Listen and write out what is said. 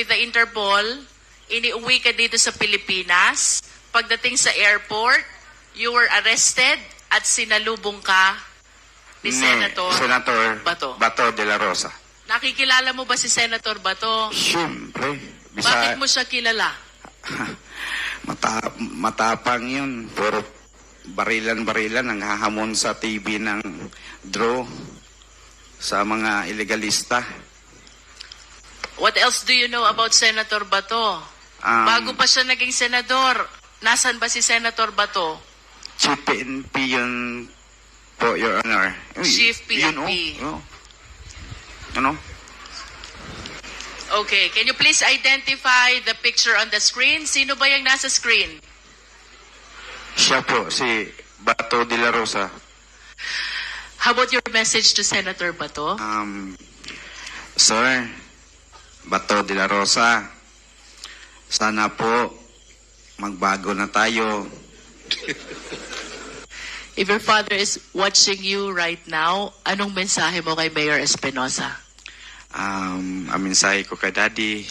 with the Interpol, iniuwi ka dito sa Pilipinas. Pagdating sa airport, you were arrested at sinalubong ka ni Senator. Senator Bato. Bato de la Rosa. Nakikilala mo ba si Senator Bato? Siyempre. Bakit mo siya kilala? Mata, matapang yun. Puro barilan-barilan ang hahamon sa TV ng draw sa mga ilegalista. What else do you know about Senator Bato? Um, Bago pa siya naging senador, nasan ba si Senator Bato? Chief PNP yun po, Your Honor. Chief yun, PNP. oh, oh. Ano? Okay, can you please identify the picture on the screen? Sino ba yung nasa screen? Siya po, si Bato de la Rosa. How about your message to Senator Bato? Um, sir, Bato de la Rosa, sana po magbago na tayo. If your father is watching you right now, anong mensahe mo kay Mayor Espinosa? Um, ang mensahe ko kay Daddy,